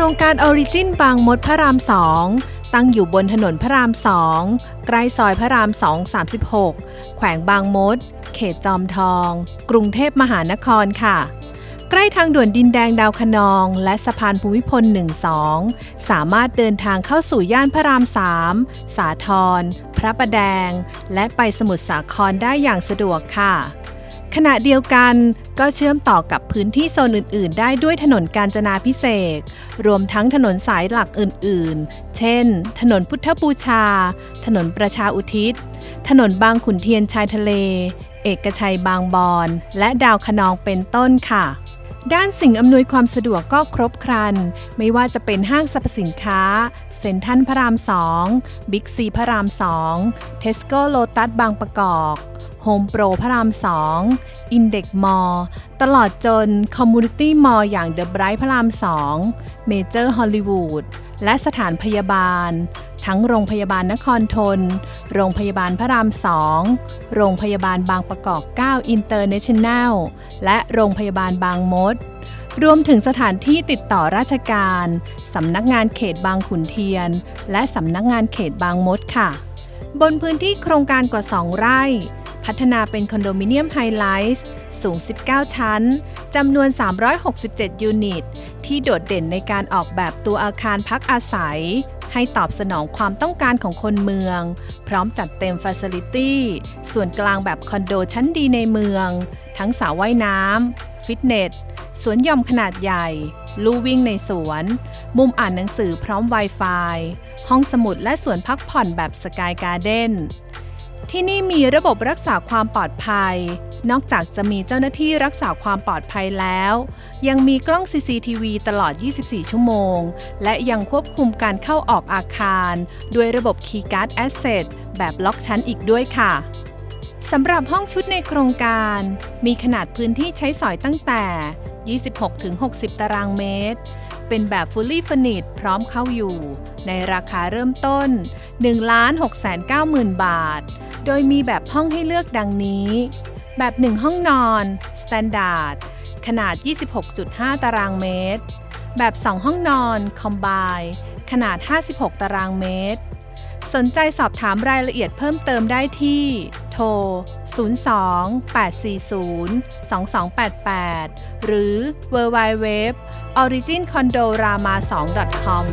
รงการ Origin บางมดพระรามสองตั้งอยู่บนถนนพระรามสองใกล้ซอยพระรามสอง36 แขวงบางมด เขตจอมทอง กรุงเทพมหานครค่ะ ใกล้ทางด่วนดินแดงดาวคนอง และสะพานภูมิพล 12 สามารถเดินทางเข้าสู่ย่านพระราม3สาทรพระประแดง และไปสมุทรสาครได้อย่างสะดวกค่ะ ขณะเดียวกันก็เชื่อมต่อกับพื้นที่โซนอื่น ๆ ได้ด้วยถนนกาญจนาพิเศษรวมทั้งถนนสายหลักอื่น ๆ เช่น ถนนพุทธบูชา ถนนประชาอุทิศ ถนนบางขุนเทียนชายทะเล เอกชัยบางบอน และดาวคะนองเป็นต้นค่ะ ด้านสิ่งอำนวยความสะดวกก็ครบครัน ไม่ว่าจะเป็นห้างสรรพสินค้า เซ็นทรัลพระราม2บิ๊กซีพระราม2เทสโก้โลตัสบางประกอบโฮมโปรพระราม2อินเด็กมอลตลอดจนคอมมูนิตี้มอลอย่างเดอะไบรท์พระราม2เมเจอร์ฮอลลีวูดและสถานพยาบาล ทั้งโรงพยาบาลนครทน โรงพยาบาลพระราม2โรงพยาบาลบางประกอบ 9 อินเตอร์เนชั่นแนล และโรงพยาบาลบางมด รวมถึงสถานที่ติดต่อราชการ สำนักงานเขตบางขุนเทียน และสำนักงานเขตบางมดค่ะ บนพื้นที่โครงการกว่า 2 ไร่ พัฒนาเป็นคอนโดมิเนียมไฮไลท์สูง 19 ชั้น จำนวน 367 ยูนิต ที่โดดเด่นในการออกแบบตัวอาคารพักอาศัย ให้ตอบสนองความต้องการของคนเมือง พร้อมจัดเต็มฟ a ซิลิตี้ส่วนกลางแบบคอนโดชั้นดีในเมือง ทั้งสระว่ายน้ำฟิตเนสสวนหย่อมขนาดใหญ่ ลู่วิ่งในสวน มุมอ่านหนังสือพร้อม Wi-Fi ห้องสมุดและสวนพักผ่อนแบบสกายการ์เด้น ที่นี่มีระบบรักษาความปลอดภัย นอกจากจะมีเจ้าหน้าที่รักษาความปลอดภัยแล้ว ยังมีกล้อง CCTV ตลอด 24 ชั่วโมง และยังควบคุมการเข้าออกอาคาร ด้วยระบบ Keycard Asset แบบล็อกชั้นอีกด้วยค่ะสำหรับห้องชุดในโครงการ มีขนาดพื้นที่ใช้สอยตั้งแต่ 26-60 ตารางเมตร เป็นแบบ Fully Furnished พร้อมเข้าอยู่ ในราคาเริ่มต้น 1,690,000 บาท โดยมีแบบห้องให้เลือกดังนี้ แบบ 1 ห้องนอน Standard ขนาด 26.5 ตารางเมตร แบบ 2 ห้องนอน Combine ขนาด 56 ตารางเมตร สนใจสอบถามรายละเอียดเพิ่มเติมได้ที่ โทร 02-840-2288 หรือ www origincondorama2.com